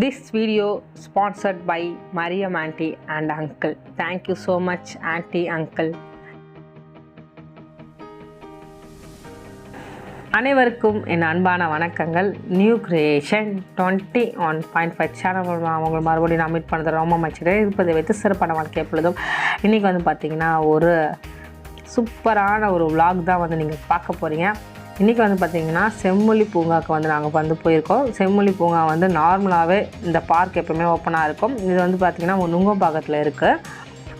This video sponsored by Mariam aunty and uncle thank you so much aunty uncle அனைவருக்கும் என் அன்பான வணக்கங்கள். New creation twenty one point five channel மூலமாக அவங்க மறுபடியும் நான் மீட் பண்ணுறது ரொம்ப மச்சிட்டு இருப்பதை வைத்து சிறப்பான வாழ்க்கை எப்பொழுதும் இன்றைக்கி வந்து பார்த்திங்கன்னா ஒரு சூப்பரான ஒரு vlog தான் வந்து நீங்கள் பார்க்க போகிறீங்க இன்றைக்கி வந்து பார்த்திங்கன்னா செம்மொழி பூங்காவுக்கு வந்து நாங்கள் வந்து போயிருக்கோம். செம்மொழி பூங்கா வந்து நார்மலாகவே இந்த பார்க் எப்பவுமே ஓப்பனாக இருக்கும். இது வந்து பார்த்திங்கன்னா நுங்கம்பாக்கத்தில் இருக்குது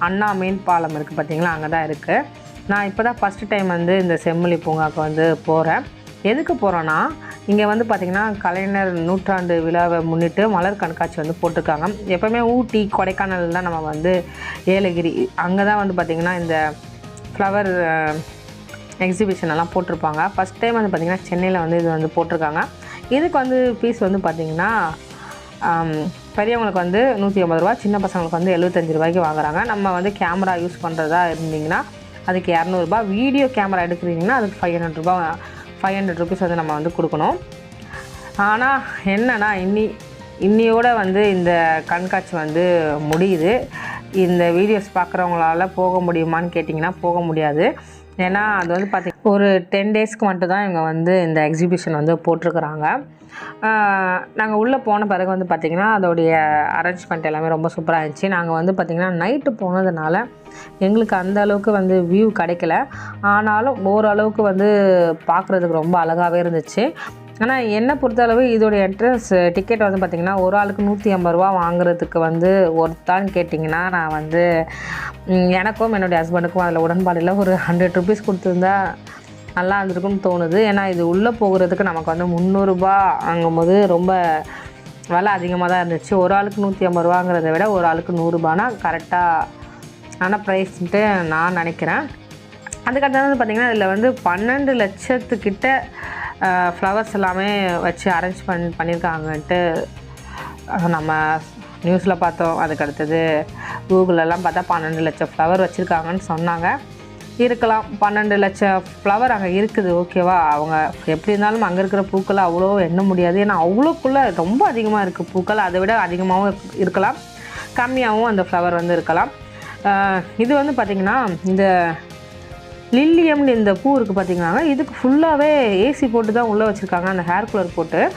அண்ணா மீன் பாலம் இருக்குது பார்த்திங்களா அங்கே தான் இருக்குது நான் இப்போ தான் ஃபஸ்ட்டு டைம் வந்து இந்த செம்மொழி பூங்காவுக்கு வந்து போகிறேன் எதுக்கு போகிறோன்னா இங்கே வந்து பார்த்திங்கன்னா கலைஞர் நூற்றாண்டு விழாவை முன்னிட்டு மலர் கண்காட்சி வந்து போட்டிருக்காங்க. எப்போவுமே ஊட்டி கொடைக்கானல் தான் நம்ம வந்து ஏலகிரி அங்கே தான் வந்து பார்த்திங்கன்னா இந்த ஃப்ளவர் எக்ஸிபிஷன் எல்லாம் போட்டிருப்பாங்க. ஃபஸ்ட் டைம் வந்து பார்த்திங்கன்னா சென்னையில் வந்து இது வந்து போட்டிருக்காங்க. இதுக்கு வந்து ஃபீஸ் வந்து பார்த்திங்கன்னா பெரியவங்களுக்கு வந்து நூற்றி ஐம்பது ரூபா சின்ன பசங்களுக்கு வந்து எழுபத்தஞ்சு ரூபாய்க்கு வாங்குறாங்க. நம்ம வந்து கேமரா யூஸ் பண்ணுறதா இருந்தீங்கன்னா அதுக்கு இரநூறுபா வீடியோ கேமரா எடுக்கிறீங்கன்னா அதுக்கு ஃபைவ் ஹண்ட்ரட் ரூபா ஃபைவ் ஹண்ட்ரட் ருபீஸ் வந்து நம்ம வந்து கொடுக்கணும். ஆனால் என்னன்னா இன்னி இன்னியோட வந்து இந்த கண்காட்சி வந்து முடியுது. இந்த வீடியோஸ் பார்க்குறவங்களால போக முடியுமான்னு கேட்டிங்கன்னா போக முடியாது. ஏன்னா அது வந்து பார்த்திங்க ஒரு டென் டேஸ்க்கு மட்டும் தான் இவங்க வந்து இந்த எக்ஸிபிஷன் வந்து போட்டிருக்கிறாங்க. நாங்கள் உள்ளே போன பிறகு வந்து பார்த்திங்கன்னா அதோடைய அரேஞ்ச்மெண்ட் எல்லாமே ரொம்ப சூப்பராக இருந்துச்சு. நாங்கள் வந்து பார்த்திங்கன்னா நைட்டு போனதுனால எங்களுக்கு அந்த அளவுக்கு வந்து வியூ கிடைக்கல. ஆனாலும் ஓரளவுக்கு வந்து பார்க்குறதுக்கு ரொம்ப அழகாகவே இருந்துச்சு. ஆனால் என்னை பொறுத்தளவு இதோடைய என்ட்ரன்ஸ் டிக்கெட் வந்து பார்த்திங்கன்னா ஒரு ஆளுக்கு நூற்றி ஐம்பது ரூபா வாங்குறதுக்கு வந்து ஒருத்தான்னு கேட்டிங்கன்னா நான் வந்து எனக்கும் என்னுடைய ஹஸ்பண்டுக்கும் அதில் உடன்பாடில் ஒரு ஹண்ட்ரட் ருபீஸ் கொடுத்துருந்தா நல்லா இருந்திருக்கும்னு தோணுது. ஏன்னா இது உள்ளே போகிறதுக்கு நமக்கு வந்து முந்நூறுரூபா வாங்கும்போது ரொம்ப விலை அதிகமாக தான் இருந்துச்சு. ஒரு ஆளுக்கு நூற்றி ஐம்பது ரூபாங்கிறத விட ஒரு ஆளுக்கு நூறுரூபானா கரெக்டாக ஆன ப்ரைஸ்ன்ட்டு நான் நினைக்கிறேன். அதுக்கடுத்தது வந்து பார்த்திங்கன்னா இதில் வந்து பன்னெண்டு லட்சத்துக்கிட்ட ஃப்ளவர்ஸ் எல்லாமே வச்சு அரேஞ்ச் பண் பண்ணியிருக்காங்கன்ட்டு நம்ம நியூஸில் பார்த்தோம். அதுக்கு அடுத்தது கூகுளெல்லாம் பார்த்தா பன்னெண்டு லட்சம் ஃப்ளவர் வச்சுருக்காங்கன்னு சொன்னாங்க. இருக்கலாம். பன்னெண்டு லட்சம் ஃப்ளவர் அங்கே இருக்குது ஓகேவா அவங்க எப்படி இருந்தாலும் அங்கே இருக்கிற பூக்களை அவ்வளோ எண்ண முடியாது. ஏன்னா அவ்வளோக்குள்ளே ரொம்ப அதிகமாக இருக்குது பூக்கள். அதை விட அதிகமாகவும் இருக்கலாம். கம்மியாகவும் அந்த ஃப்ளவர் வந்து இருக்கலாம். இது வந்து பார்த்திங்கன்னா இந்த லில்லியம்னு இந்த பூ இருக்குது பார்த்திங்கனா இதுக்கு ஃபுல்லாகவே ஏசி போட்டு தான் உள்ளே வச்சுருக்காங்க அந்த ஹேர் கூலர் போட்டு.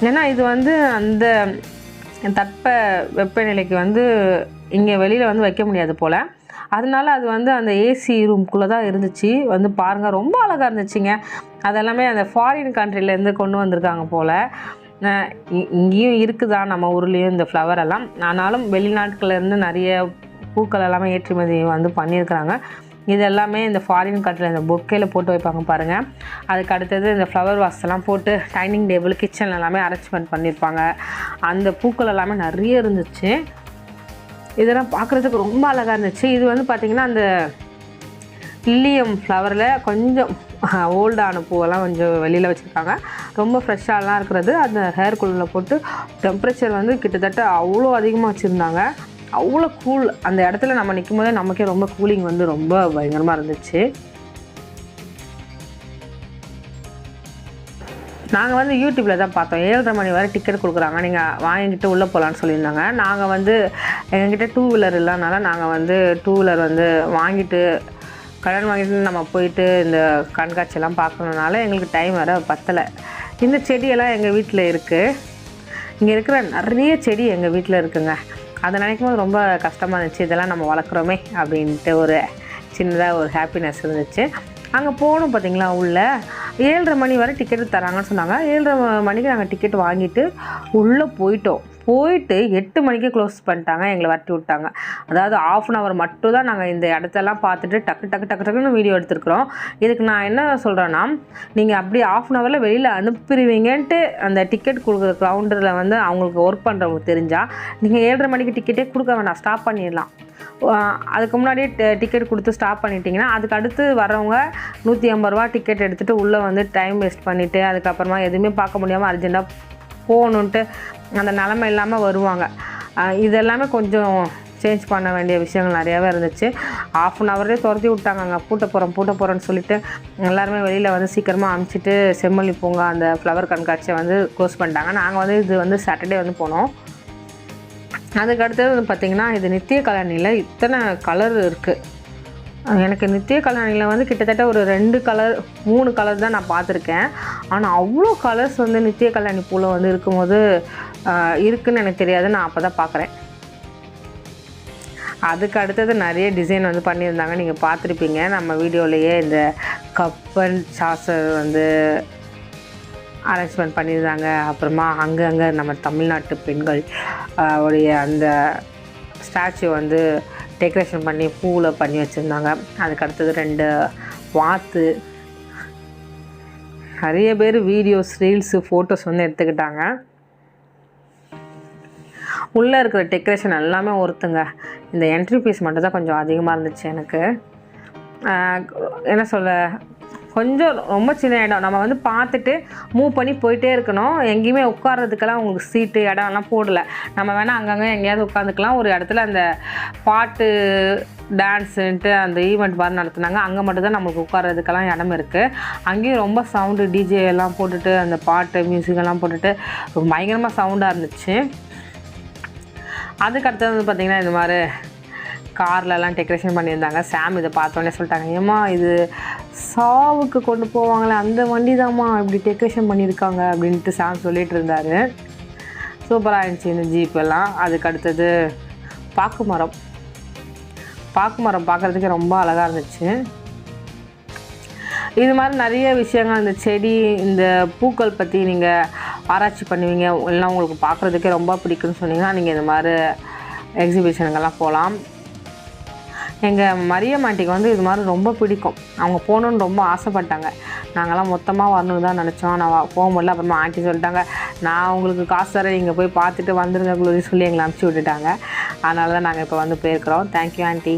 ஏன்னா இது வந்து அந்த தட்ப வெப்பநிலைக்கு வந்து இங்கே வெளியில் வந்து வைக்க முடியாது போல். அதனால அது வந்து அந்த ஏசி ரூம்குள்ளே தான் இருந்துச்சு. வந்து பாருங்கள் ரொம்ப அழகாக இருந்துச்சுங்க. அதெல்லாமே அந்த ஃபாரின் கண்ட்ரிலேருந்து கொண்டு வந்திருக்காங்க போல். இ- இங்கேயும் இருக்குதா நம்ம ஊர்லேயும் இந்த ஃப்ளவர் எல்லாம். ஆனாலும் வெளிநாட்டுலேருந்து நிறைய பூக்கள் எல்லாமே ஏற்றுமதி வந்து பண்ணியிருக்கிறாங்க. இது எல்லாமே இந்த ஃபாரின் கட்டில் இந்த பொக்கையில் போட்டு வைப்பாங்க பாருங்கள் அதுக்கு அடுத்தது இந்த ஃப்ளவர் வாஸ் எல்லாம் போட்டு டைனிங் டேபிள் கிச்சன் எல்லாமே அரேஞ்ச்மெண்ட் பண்ணியிருப்பாங்க அந்த பூக்கள் எல்லாமே நிறைய இருந்துச்சு. இதெல்லாம் பார்க்குறதுக்கு ரொம்ப அழகாக இருந்துச்சு. இது வந்து பார்த்திங்கன்னா அந்த லில்லியம் ஃப்ளவரில் கொஞ்சம் ஓல்டான பூவெல்லாம் கொஞ்சம் வெளியில் வச்சுருக்காங்க. ரொம்ப ஃப்ரெஷ்ஷாலாம் இருக்கிறது. அந்த ஹேர் கூலில் போட்டு டெம்ப்ரேச்சர் வந்து கிட்டத்தட்ட அவ்வளோ அதிகமாக வச்சுருந்தாங்க. அவ்வளோ கூல் அந்த இடத்துல நம்ம நிற்கும் போதே நமக்கே ரொம்ப கூலிங் வந்து ரொம்ப பயங்கரமாக இருந்துச்சு. நாங்கள் வந்து யூடியூப்பில் தான் பார்த்தோம். ஏழரை மணி வரை டிக்கெட் கொடுக்குறாங்க. நீங்கள் வாங்கிக்கிட்டு உள்ளே போகலான்னு சொல்லியிருந்தாங்க. நாங்கள் வந்து எங்ககிட்ட டூ வீலர் இல்லைனால நாங்கள் வந்து டூ வீலர் வந்து வாங்கிட்டு கடன் வாங்கிட்டு நம்ம போயிட்டு இந்த கண்காட்சியெல்லாம் பார்க்கணுனால எங்களுக்கு டைம் வர பத்தலை. இந்த செடியெல்லாம் எங்கள் வீட்டில் இருக்குது இங்கே இருக்கிற நிறைய செடி எங்கள் வீட்டில் இருக்குங்க. அதை நினைக்கும் போது ரொம்ப கஷ்டமாக இருந்துச்சு இதெல்லாம் நம்ம வளர்க்குறோமே அப்படின்ட்டு ஒரு சின்னதாக ஒரு ஹாப்பினஸ் இருந்துச்சு. அங்கே போகணும் பார்த்தீங்களா உள்ள ஏழரை மணி வரை டிக்கெட் தராங்கன்னு சொன்னாங்க. ஏழரை மணிக்கு நாங்கள் டிக்கெட் வாங்கிட்டு உள்ளே போயிட்டோம். போயிட்டு எட்டு மணிக்கே க்ளோஸ் பண்ணிட்டாங்க எங்களை வரட்டி விட்டாங்க. அதாவது ஆஃப் அன் ஹவர் மட்டும் தான் நாங்கள் இந்த இடத்தெல்லாம் பார்த்துட்டு டக்கு டக்கு டக்கு டக்குன்னு வீடியோ எடுத்துருக்குறோம். இதுக்கு நான் என்ன சொல்கிறேன்னா நீங்கள் அப்படி ஆஃப் அன் ஹவரில் வெளியில் அனுப்பிடுவீங்கன்ட்டு அந்த டிக்கெட் கொடுக்குற கவுண்டரில் வந்து அவங்களுக்கு ஒர்க் பண்ணுறவங்களுக்கு தெரிஞ்சால் நீங்கள் ஏழரை மணிக்கு டிக்கெட்டே கொடுக்க வேணாம் ஸ்டாப் பண்ணிடலாம். அதுக்கு முன்னாடியே டிக்கெட் கொடுத்து ஸ்டாப் பண்ணிட்டீங்கன்னா அதுக்கு அடுத்து வரவங்க நூற்றி ஐம்பது ரூபா டிக்கெட் எடுத்துகிட்டு உள்ளே வந்து டைம் வேஸ்ட் பண்ணிவிட்டு அதுக்கப்புறமா எதுவுமே பார்க்க முடியாமல் அர்ஜெண்ட்டாக போகணுன்ட்டு அந்த நிலமை இல்லாமல் வருவாங்க. இதெல்லாமே கொஞ்சம் சேஞ்ச் பண்ண வேண்டிய விஷயங்கள் நிறையாவே இருந்துச்சு. ஆஃப் அன் ஹவர்லேயே துரத்தி விட்டாங்க அங்கே பூட்ட போகிறோம் பூட்ட போகிறோன்னு சொல்லிட்டு எல்லாருமே வெளியில் வந்து சீக்கிரமாக அமுச்சிட்டு செம்மல்லி பூங்கா அந்த ஃப்ளவர் கண்காட்சியை வந்து க்ளோஸ் பண்ணிட்டாங்க. நாங்கள் வந்து இது வந்து சாட்டர்டே வந்து போனோம். அதுக்கு அடுத்தது வந்து பார்த்திங்கன்னா இது நித்திய கல்யாணியில் இத்தனை கலர் இருக்குது எனக்கு நித்திய கல்யாணியில் வந்து கிட்டத்தட்ட ஒரு ரெண்டு கலர் மூணு கலர் தான் நான் பார்த்துருக்கேன். ஆனால் அவ்வளோ கலர்ஸ் வந்து நித்திய கல்யாணி பூவில் வந்து இருக்கும்போது இருக்குதுன்னு எனக்கு தெரியாது. நான் அப்போ தான் பார்க்குறேன். அதுக்கு அடுத்தது நிறைய டிசைன் வந்து பண்ணியிருந்தாங்க. நீங்கள் பார்த்துருப்பீங்க. நம்ம வீடியோலேயே இந்த கப்பன் சாசர் வந்து அரேஞ்ச்மெண்ட் பண்ணியிருந்தாங்க. அப்புறமா அங்கங்கே நம்ம தமிழ்நாட்டு பெண்கள் உடைய அந்த ஸ்டாச்சு வந்து டெக்கரேஷன் பண்ணி பூவில் பண்ணி வச்சுருந்தாங்க. அதுக்கு அடுத்தது ரெண்டு வாத்து. நிறைய பேர் வீடியோஸ் ரீல்ஸு ஃபோட்டோஸ் வந்து எடுத்துக்கிட்டாங்க. உள்ளே இருக்கிற டெக்கரேஷன் எல்லாமே ஒருத்துங்க. இந்த என்ட்ரி ஃபீஸ் மட்டும் தான் கொஞ்சம் அதிகமாக இருந்துச்சு எனக்கு. என்ன சொல்ல கொஞ்சம் ரொம்ப சின்ன இடம். நம்ம வந்து பார்த்துட்டு மூவ் பண்ணி போயிட்டே இருக்கணும். எங்கேயுமே உட்கார்றதுக்கெல்லாம் உங்களுக்கு சீட்டு இடம் எல்லாம் போடல. நம்ம வேணால் அங்கங்கே எங்கேயாவது உட்காந்துக்கலாம் ஒரு இடத்துல அந்த பாட்டு டான்ஸுன்ட்டு அந்த ஈவெண்ட் மாதிரி நடத்துனாங்க. அங்கே மட்டும்தான் நம்மளுக்கு உட்காரதுக்கெல்லாம் இடம் இருக்குது அங்கேயும் ரொம்ப சவுண்டு டிஜே எல்லாம் போட்டுட்டு அந்த பாட்டு மியூசிக்கெல்லாம் போட்டுட்டு பயங்கரமாக சவுண்டாக இருந்துச்சு. அதுக்கு அடுத்தது வந்து பார்த்திங்கன்னா இந்த மாதிரி கார்லலாம் டெக்கரேஷன் பண்ணியிருந்தாங்க. சாம் இதை பார்த்தோன்னே சொல்லிட்டாங்க ஏம்மா இது சாவுக்கு கொண்டு போவாங்களே அந்த வண்டி தாம்மா இப்படி டெக்கரேஷன் பண்ணியிருக்காங்க அப்படின்ட்டு சாம் சொல்லிகிட்டு இருந்தார். சூப்பராக இருந்துச்சு இந்த ஜீப் எல்லாம். அதுக்கு அடுத்தது பாக்கு மரம். பாக்கு மரம் பார்க்குறதுக்கு ரொம்ப அழகாக இருந்துச்சு. இது மாதிரி நிறைய விஷயங்கள் இந்த செடி இந்த பூக்கள் பற்றி நீங்கள் ஆராய்ச்சி பண்ணுவீங்க எல்லாம் உங்களுக்கு பார்க்குறதுக்கே ரொம்ப பிடிக்கும்னு சொன்னீங்கன்னா நீங்கள் இந்த மாதிரி எக்ஸிபிஷனுக்கெல்லாம் போகலாம். எங்கள் மரியம்மாட்டிக்கு வந்து இது மாதிரி ரொம்ப பிடிக்கும். அவங்க போகணுன்னு ரொம்ப ஆசைப்பட்டாங்க. நாங்கள்லாம் மொத்தமாக வரணும்னு தான் நினச்சோம். நான் போக முடியல. அப்புறமா ஆண்டி சொல்லிட்டாங்க நான் உங்களுக்கு காசு தரேன். நீங்கள் போய் பார்த்துட்டு வந்துருங்க குளோரி சொல்லி எங்களை அனுப்பிச்சி விட்டுட்டாங்க. அதனால தான் நாங்கள் இப்போ வந்து போயிருக்கிறோம். தேங்க்யூ ஆண்டி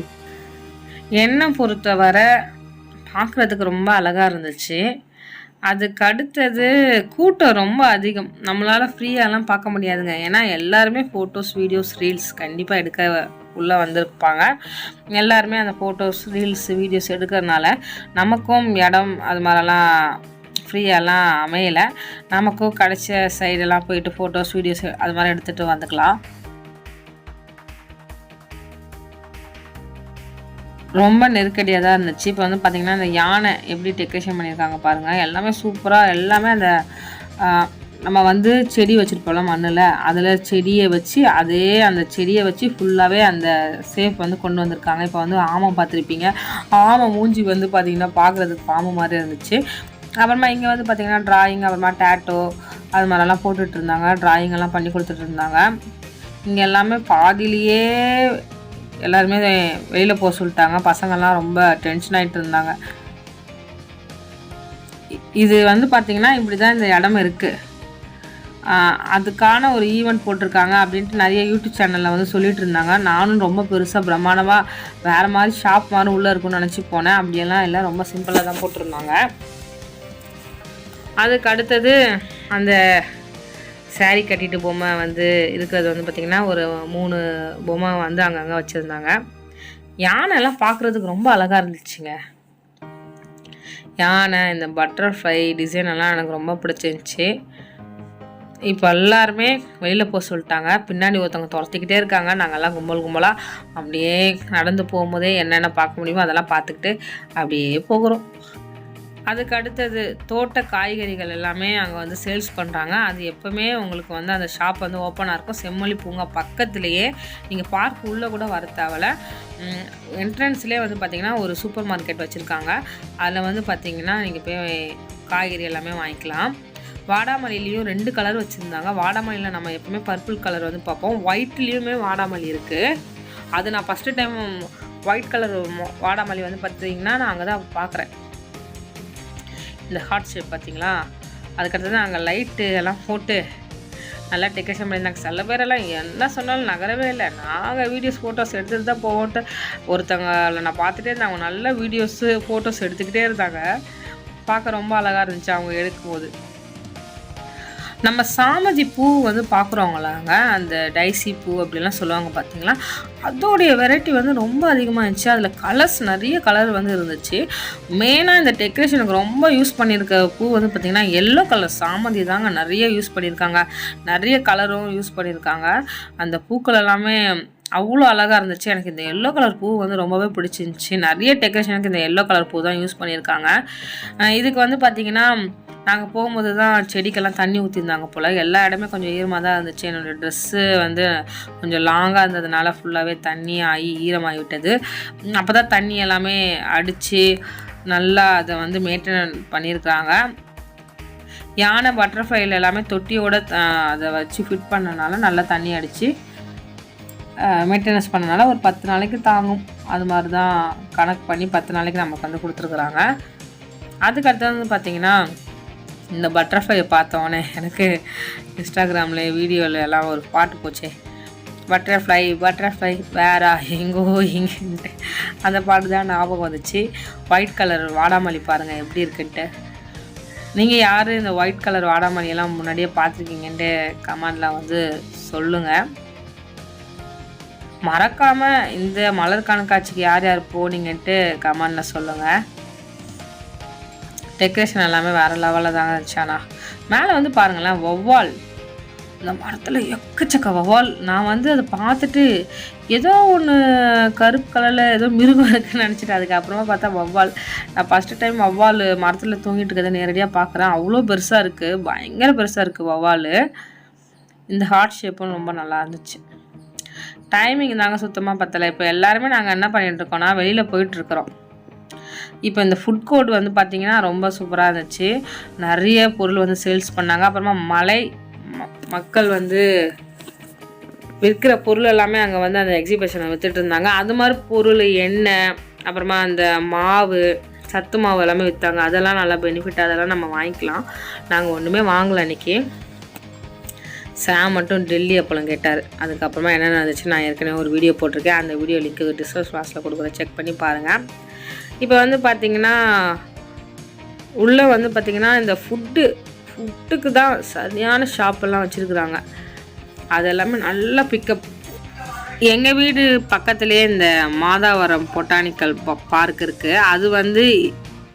என்னை பொறுத்தவரை பார்க்குறதுக்கு ரொம்ப அழகாக இருந்துச்சு. அதுக்கு அடுத்தது கூட்டம் ரொம்ப அதிகம். நம்மளால் ஃப்ரீயாலாம் பார்க்க முடியாதுங்க. ஏன்னா எல்லாருமே ஃபோட்டோஸ் வீடியோஸ் ரீல்ஸ் கண்டிப்பாக எடுக்க உள்ளே வந்திருப்பாங்க. எல்லாருமே அந்த ஃபோட்டோஸ் ரீல்ஸ் வீடியோஸ் எடுக்கிறதுனால நமக்கும் இடம் அது மாதிரிலாம் ஃப்ரீயெல்லாம் அமையலை. நமக்கும் கிடைச்ச சைடெல்லாம் போயிட்டு ஃபோட்டோஸ் வீடியோஸ் அது மாதிரி எடுத்துகிட்டு வந்துக்கலாம். ரொம்ப நெருக்கடியாக தான் இருந்துச்சு. இப்போ வந்து பார்த்திங்கன்னா அந்த யானை எப்படி டெக்கரேஷன் பண்ணியிருக்காங்க பாருங்கள் எல்லாமே சூப்பராக எல்லாமே அந்த நம்ம வந்து செடி வச்சுருப்போம்ல மண்ணில். அதில் செடியை வச்சு அதே அந்த செடியை வச்சு ஃபுல்லாகவே அந்த சேஃப் வந்து கொண்டு வந்திருக்காங்க. இப்போ வந்து ஆமை பார்த்துருப்பீங்க. ஆமை மூஞ்சி வந்து பார்த்திங்கன்னா பார்க்குறதுக்கு பாம்பு மாதிரி இருந்துச்சு. அப்புறமா இங்கே வந்து பார்த்திங்கன்னா ட்ராயிங் அப்புறமா டேட்டோ அது மாதிரிலாம் போட்டுட்டு இருந்தாங்க. ட்ராயிங்கெல்லாம் எல்லாம் பண்ணி கொடுத்துட்டு இருந்தாங்க. இங்கே எல்லாமே பாதியிலேயே எல்லாருமே வெளியில் போக சொல்லிட்டாங்க. பசங்கள்லாம் ரொம்ப டென்ஷன் ஆகிட்டு இருந்தாங்க. இது வந்து பார்த்திங்கன்னா இப்படி தான் இந்த இடம் இருக்குது அதுக்கான ஒரு ஈவெண்ட் போட்டிருக்காங்க அப்படின்ட்டு நிறைய யூடியூப் சேனலில் வந்து சொல்லிட்டு இருந்தாங்க. நானும் ரொம்ப பெருசாக பிரம்மாண்டமாக வேறு மாதிரி ஷாப் மாதிரி உள்ளே இருக்கும்னு நினச்சி போனேன். அப்படியெல்லாம் இல்லை ரொம்ப சிம்பிளாக தான் போட்டிருந்தாங்க. அதுக்கு அடுத்தது அந்த சேரீ கட்டிட்டு பொம்மை வந்து இருக்கிறது வந்து பார்த்திங்கன்னா ஒரு மூணு பொம்மை வந்து அங்கங்கே வச்சுருந்தாங்க. யானைலாம் பார்க்குறதுக்கு ரொம்ப அழகாக இருந்துச்சுங்க. யானை இந்த பட்டர்ஃப்ளை டிசைன் எல்லாம் எனக்கு ரொம்ப பிடிச்சிருந்துச்சி. இப்போ எல்லாருமே வெளியில் போக சொல்லிட்டாங்க. பின்னாடி ஒருத்தவங்க துரத்திக்கிட்டே இருக்காங்க. நாங்கள்லாம் கும்பல் கும்பலாக அப்படியே நடந்து போகும்போதே என்னென்ன பார்க்க முடியுமோ அதெல்லாம் பார்த்துக்கிட்டு அப்படியே போகிறோம். அதுக்கு அடுத்தது தோட்ட காய்கறிகள் எல்லாமே அங்கே வந்து சேல்ஸ் பண்ணுறாங்க அது எப்போவுமே உங்களுக்கு வந்து அந்த ஷாப் வந்து ஓப்பனாக இருக்கும். செம்மொழி பூங்கா பக்கத்துலேயே. நீங்கள் பார்க் உள்ளே கூட வர தேவலை. என்ட்ரன்ஸ்லேயே வந்து பார்த்திங்கன்னா ஒரு சூப்பர் மார்க்கெட் வச்சுருக்காங்க. அதில் வந்து பார்த்திங்கன்னா நீங்கள் போய் காய்கறி எல்லாமே வாங்கிக்கலாம். வாடாமல்லிலையும் ரெண்டு கலர் வச்சுருந்தாங்க. வாடாமல்லியில் நம்ம எப்பவுமே பர்பிள் கலர் வந்து பார்ப்போம். ஒயிட்லேயுமே வாடாமல்லி இருக்குது அது நான் ஃபஸ்ட்டு டைம் ஒயிட் கலர் வாடாமல்லி வந்து பார்த்தீங்கன்னா நான் அங்கே தான் பார்க்குறேன். இந்த ஹார்ட் ஷேப் பார்த்தீங்களா? அதுக்கடுத்தது அங்கே லைட்டு எல்லாம் போட்டு நல்லா டெக்கரேஷன் பண்ணியிருந்தாங்க. சில பேரெல்லாம் என்ன சொன்னாலும் நகரவே இல்லை. நாங்கள் வீடியோஸ் ஃபோட்டோஸ் எடுத்துகிட்டு தான் போவோன்ட்டு ஒருத்தவங்களை நான் பார்த்துட்டே இருந்தேன் அவங்க நல்ல வீடியோஸு ஃபோட்டோஸ் எடுத்துக்கிட்டே இருந்தாங்க. பார்க்க ரொம்ப அழகாக இருந்துச்சு அவங்க எடுக்கும்போது. நம்ம சாமதி பூ வந்து பார்க்குறவங்களாங்க அந்த டைசி பூ அப்படிலாம் சொல்லுவாங்க பார்த்தீங்களா அதோடைய வெரைட்டி வந்து ரொம்ப அதிகமாக இருந்துச்சு அதில் கலர்ஸ் நிறைய கலர் வந்து இருந்துச்சு. மெயினாக இந்த டெக்கரேஷனுக்கு ரொம்ப யூஸ் பண்ணியிருக்க பூ வந்து பார்த்திங்கன்னா எல்லோ கலர் சாமந்தி தாங்க நிறைய யூஸ் பண்ணியிருக்காங்க. நிறைய கலரும் யூஸ் பண்ணியிருக்காங்க. அந்த பூக்கள் எல்லாமே அவ்வளோ அழகாக இருந்துச்சு. எனக்கு இந்த எல்லோ கலர் பூ வந்து ரொம்பவே பிடிச்சிருந்துச்சி. நிறைய டெக்கரேஷனுக்கு இந்த எல்லோ கலர் பூ தான் யூஸ் பண்ணியிருக்காங்க. இதுக்கு வந்து பார்த்திங்கன்னா நாங்கள் போகும்போது தான் செடிக்கெல்லாம் தண்ணி ஊற்றிருந்தாங்க போல். எல்லா இடமே கொஞ்சம் ஈரமாக தான் இருந்துச்சு. என்னோடய ட்ரெஸ்ஸு வந்து கொஞ்சம் லாங்காக இருந்ததுனால ஃபுல்லாகவே தண்ணி ஆகி ஈரமாகி விட்டது. அப்போ தான் தண்ணி எல்லாமே அடித்து நல்லா அதை வந்து மெயின்டெயின் பண்ணியிருக்காங்க. யானை பட்டர்ஃப்ளைல எல்லாமே தொட்டியோட அதை வச்சு ஃபிட் பண்ணனால நல்லா தண்ணி அடித்து மெயின்டெனன்ஸ் பண்ணனால ஒரு பத்து நாளைக்கு தாங்கும். அது மாதிரி தான் கணக்கு பண்ணி பத்து நாளைக்கு நமக்கு வந்து கொடுத்துருக்குறாங்க. அதுக்கு அடுத்தது வந்து பார்த்திங்கன்னா இந்த பட்டர்ஃப்ளை பார்த்தோன்னே எனக்கு இன்ஸ்டாகிராமில் வீடியோவில் எல்லாம் ஒரு பாட்டு போச்சே. பட்டர்ஃப்ளை பட்டர்ஃப்ளை வேறா எங்கோ இங்கன்ட்டு அந்த பாட்டு தான் ஞாபகம் வந்துச்சு. ஒயிட் கலர் வாடாமல்லி பாருங்கள் எப்படி இருக்குன்ட்டு. நீங்கள் யார் இந்த ஒயிட் கலர் வாடாமல்லியெல்லாம் முன்னாடியே பார்த்துருக்கீங்கன்ட்டு கமெண்டில் வந்து சொல்லுங்கள் மறக்காமல் இந்த மலர் கண்காட்சிக்கு யார் யார் போனீங்கன்ட்டு கமெண்டில் சொல்லுங்கள் டெக்கரேஷன் எல்லாமே வேறு லெவலில் தாங்க இருந்துச்சு மேலே வந்து பாருங்களேன் வௌவால். இந்த மரத்தில் எக்கச்சக்க வௌவால். நான் வந்து அதை பார்த்துட்டு ஏதோ ஒன்று கருப்பு கலரில் ஏதோ மிருகம் இருக்குன்னு நினச்சிட்டு அதுக்கப்புறமா பார்த்தா வௌவால். நான் ஃபஸ்ட்டு டைம் வௌவால் மரத்தில் தூங்கிட்டு இருக்கிறத நேரடியாக பார்க்குறேன். அவ்வளோ பெருசாக இருக்குது பயங்கர பெருசாக இருக்குது வௌவால். இந்த ஹார்ட் ஷேப்பும் ரொம்ப நல்லா இருந்துச்சு. டைமிங் தாங்க சுத்தமாக பத்தலை. இப்போ எல்லாருமே நாங்கள் என்ன பண்ணிகிட்டு இருக்கோம்னா வெளியில் போயிட்டுருக்குறோம் இப்போ இந்த ஃபுட் கோர்ட் வந்து பார்த்திங்கன்னா ரொம்ப சூப்பராக இருந்துச்சு. நிறைய பொருள் வந்து சேல்ஸ் பண்ணாங்க. அப்புறமா மலை மக்கள் வந்து விற்கிற பொருள் எல்லாமே அங்கே வந்து அந்த எக்ஸிபிஷனை விற்றுட்டு இருந்தாங்க. அது மாதிரி பொருள் எண்ணெய் அப்புறமா அந்த மாவு சத்து மாவு எல்லாமே விற்றாங்க அதெல்லாம் நல்லா பெனிஃபிட் அதெல்லாம் நம்ம வாங்கிக்கலாம். நாங்கள் ஒன்றுமே வாங்கலை அன்றைக்கி சாம் மட்டும் டெல்லி அப்பளம் கேட்டார். அதுக்கப்புறமா என்ன நடந்துச்சு நான் ஏற்கனவே ஒரு வீடியோ போட்டிருக்கேன். அந்த வீடியோ லிங்க்கு டிஸ்கஸ் பாக்ஸில் கொடுக்குறேன். செக் பண்ணி பாருங்கள் இப்போ வந்து பார்த்திங்கன்னா உள்ளே வந்து பார்த்திங்கன்னா இந்த ஃபுட்டு ஃபுட்டுக்கு தான் சரியான ஷாப்பெல்லாம் வச்சுருக்குறாங்க. அது எல்லாமே நல்லா பிக்கப் எங்கள் வீடு பக்கத்துலேயே இந்த மாதாவரம் பொட்டானிக்கல் பார்க் இருக்குது அது வந்து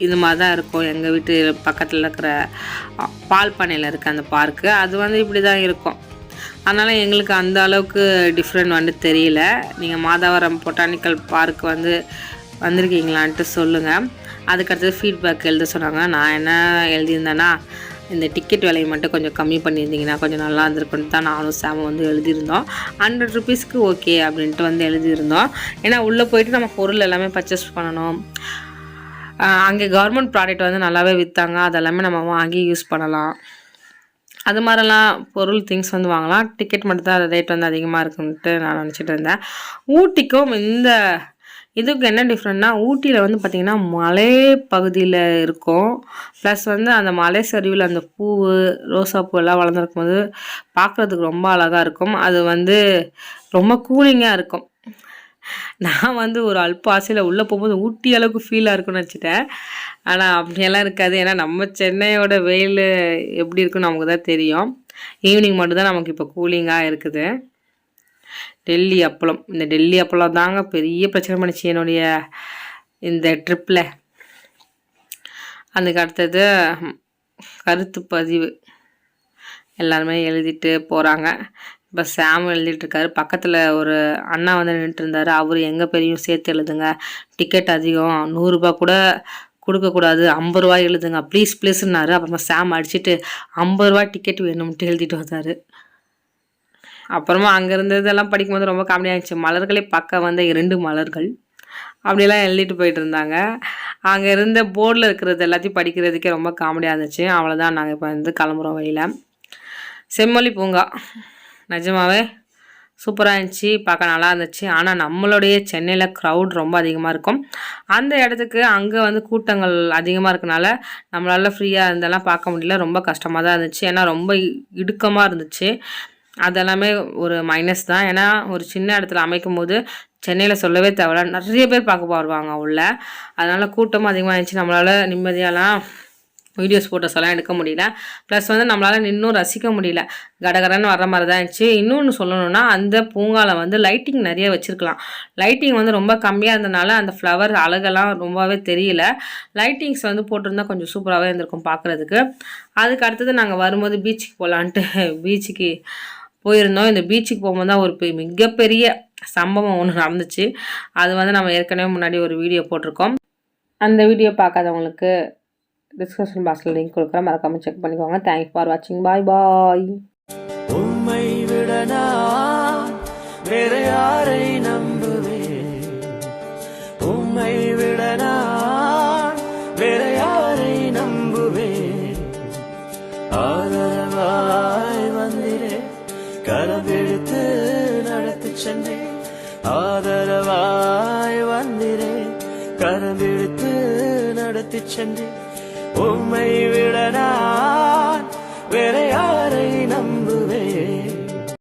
இது மாதிரி தான் இருக்கும். எங்கள் வீட்டு பக்கத்தில் இருக்கிற பால் பண்ணையில் இருக்க அந்த பார்க்கு அது வந்து இப்படி தான் இருக்கும். அதனால் எங்களுக்கு அந்த அளவுக்கு டிஃப்ரெண்ட் வந்து தெரியல. நீங்கள் மாதாவரம் பொட்டானிக்கல் பார்க் வந்து வந்திருக்கீங்களான்ட்டு சொல்லுங்கள் அதுக்கடுத்தது ஃபீட்பேக் எழுத சொன்னாங்க. நான் என்ன எழுதியிருந்தேன்னா இந்த டிக்கெட் விலையை மட்டும் கொஞ்சம் கம்மி பண்ணியிருந்தீங்கன்னா கொஞ்சம் நல்லா இருந்திருக்குன்னு தான் நானும் சாமும் வந்து எழுதியிருந்தோம். ஹண்ட்ரட் ருபீஸ்க்கு ஓகே அப்படின்ட்டு வந்து எழுதியிருந்தோம். ஏன்னா உள்ளே போயிட்டு நம்ம பொருள் எல்லாமே பர்ச்சேஸ் பண்ணணும். அங்கே கவர்மெண்ட் ப்ராடக்ட் வந்து நல்லாவே விற்றாங்க அதெல்லாமே நம்ம வாங்கி யூஸ் பண்ணலாம். அது மாதிரிலாம் பொருள் திங்ஸ் வந்து வாங்கலாம். டிக்கெட் மட்டும் தான் ரேட் வந்து அதிகமாக இருக்குன்ட்டு நான் நினச்சிட்டு இருந்தேன். ஊட்டிக்கும் இந்த இதுக்கு என்ன டிஃப்ரெண்ட்னா ஊட்டியில் வந்து பார்த்திங்கன்னா மலை பகுதியில் இருக்கும். ப்ளஸ் வந்து அந்த மலை சரிவில் அந்த பூ ரோசா பூ எல்லாம் வளர்ந்துருக்கும் போது பார்க்குறதுக்கு ரொம்ப அழகாக இருக்கும். அது வந்து ரொம்ப கூலிங்காக இருக்கும். நான் வந்து ஒரு அல்ப ஆசையில் உள்ளே போகும்போது ஊட்டி அளவுக்கு ஃபீலாக இருக்குன்னு வச்சுட்டேன். ஆனால் அப்படியெல்லாம் இருக்காது. ஏன்னா நம்ம சென்னையோட வெயில் எப்படி இருக்குன்னு நமக்கு தான் தெரியும். ஈவினிங் மட்டும்தான் நமக்கு இப்போ கூலிங்காக இருக்குது. டெல்லி அப்பளம். இந்த டெல்லி அப்பளம் தாங்க பெரிய பிரச்சனை பண்ணிச்சு என்னுடைய இந்த ட்ரிப்பில் அதுக்கு அடுத்தது கருத்து பதிவு. எல்லாருமே எழுதிட்டு போகிறாங்க இப்போ சாம் எழுதிட்டுருக்காரு. பக்கத்தில் ஒரு அண்ணா வந்து நின்றுட்டுருந்தாரு அவர் எங்கள் பெரியும் சேர்த்து எழுதுங்க. டிக்கெட் அதிகம். நூறுரூபா கூட கொடுக்கக்கூடாது ஐம்பது ரூபா எழுதுங்க. ப்ளீஸ் ப்ளீஸ்ன்னாரு. அப்புறமா சாம் அடிச்சுட்டு ஐம்பது ரூபா டிக்கெட் வேணும்ட்டு எழுதிட்டு வந்தார். அப்புறமா அங்கே இருந்ததெல்லாம் படிக்கும்போது ரொம்ப காமெடியாக இருந்துச்சு. மலர்களே பக்கம் வந்த இரண்டு மலர்கள். அப்படிலாம் எழுதிட்டு போயிட்டு இருந்தாங்க. அங்கே இருந்த போர்டில் இருக்கிறது எல்லாத்தையும் படிக்கிறதுக்கே ரொம்ப காமெடியாக இருந்துச்சு. அவ்வளோதான் நாங்கள் இப்போ வந்து கிளம்புறோம் வழியில். செம்மொழி பூங்கா. நிஜமாவே சூப்பராக இருந்துச்சு பார்க்க நல்லா இருந்துச்சு. ஆனால் நம்மளுடைய சென்னையில் க்ரௌட் ரொம்ப அதிகமாக இருக்கும். அந்த இடத்துக்கு அங்கே வந்து கூட்டங்கள் அதிகமாக இருக்கனால நம்மளால் ஃப்ரீயாக இருந்தெல்லாம் பார்க்க முடியல. ரொம்ப கஷ்டமாக தான் இருந்துச்சு. ஏன்னா ரொம்ப இடுக்கமாக இருந்துச்சு. அதெல்லாமே ஒரு மைனஸ் தான். ஏன்னா ஒரு சின்ன இடத்துல அமைக்கும் போது சென்னையில் சொல்லவே தேவையில்ல. நிறைய பேர் பார்க்க வருவாங்க உள்ள. அதனால் கூட்டமும் அதிகமாக இருந்துச்சு. நம்மளால் நிம்மதியாலாம் வீடியோஸ் ஃபோட்டோஸெல்லாம் எடுக்க முடியல. ப்ளஸ் வந்து நம்மளால் இன்னும் ரசிக்க முடியல. கடகடன்னு வர மாதிரி தான் இருந்துச்சு இன்னொன்று சொல்லணும்னா அந்த பூங்காவில் வந்து லைட்டிங் நிறைய வச்சுருக்கலாம். லைட்டிங் வந்து ரொம்ப கம்மியாக இருந்தனால அந்த ஃப்ளவர் அழகெல்லாம் ரொம்பவே தெரியல. லைட்டிங்ஸ் வந்து போட்டிருந்தா கொஞ்சம் சூப்பராகவே இருந்திருக்கும் பார்க்குறதுக்கு அதுக்கு அடுத்தது நாங்கள் வரும்போது பீச்சுக்கு போகலான்ட்டு பீச்சுக்கு போயிருந்தோம். இந்த பீச்சுக்கு போகும்போது தான் ஒரு பெ- மிகப்பெரிய சம்பவம் ஒன்று நடந்துச்சு. அது வந்து நம்ம ஏற்கனவே முன்னாடி ஒரு வீடியோ போட்டிருக்கோம். அந்த வீடியோ பார்க்காதவங்களுக்கு டிஸ்கிரிப்ஷன் பாக்ஸில் லிங்க் கொடுக்குறேன். மறக்காமல் செக் பண்ணிக்கோங்க. தேங்க்ஸ் ஃபார் வாட்சிங் பாய் பாய் உம்மை விட வேற யாரை நம்புவேன்? உம்மை விட வேற யாரை நம்புவேன்? ஆதரவாய் வந்திரே கரபிடித்து நடத்தி சென்றேன். ஆதரவாய் வந்திரே கரபிடித்து நடத்தி சென்றேன். உம்மை விட